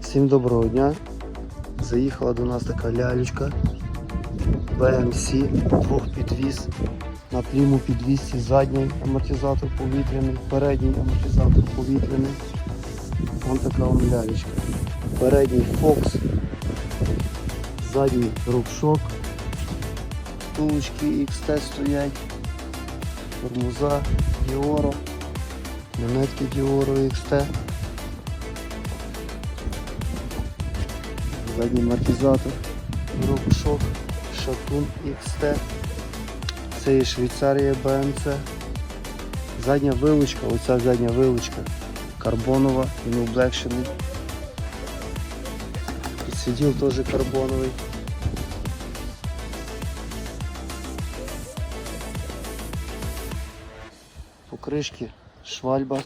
Всім доброго дня. Заїхала до нас така лялечка BMC, двохпідвіз. На пліму підвісці задній амортизатор повітряний, передній амортизатор повітряний. Ось така вон лялечка. Передній Fox, задній рубшок, втулочки XT стоять, тормоза Діоро, монетки Діоро XT. Задній амортизатор, рубшок, шатун XT. Це є Швейцарія BMC. Задня вилучка, оця задня вилучка карбонова, він облегшений. Підсиділ теж карбоновий. Покришки, швальба,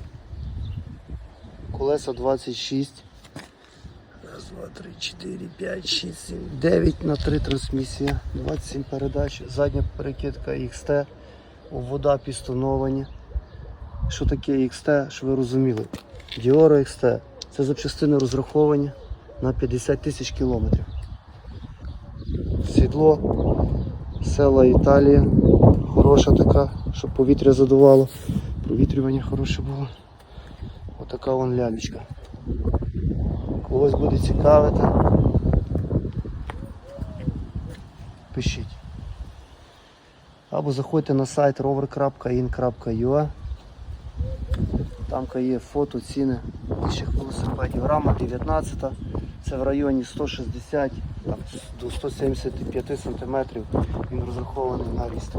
колеса 26. Раз, два, три, чотири, п'ять, шість, сім, дев'ять на три трансмісія, 27 передач, задня перекидка XT, вода пістоновані. Що таке XT, що ви розуміли? Dioro XT. Це запчастини розраховані на 50 тисяч кілометрів. Сідло, села Італія, хороша така, щоб повітря задувало. Провітрювання хороше було. Отака вон лялечка. Когось буде цікавити. Пишіть. Або заходьте на сайт rover.in.ua Там є фото, ціни інших велосипедів. Рама 19, це в районі 160 там, до 175 см. Він розрахований на ріст.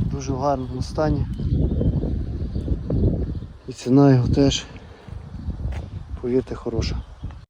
В Дуже гарному стані. І ціна його теж, повірте, хороша.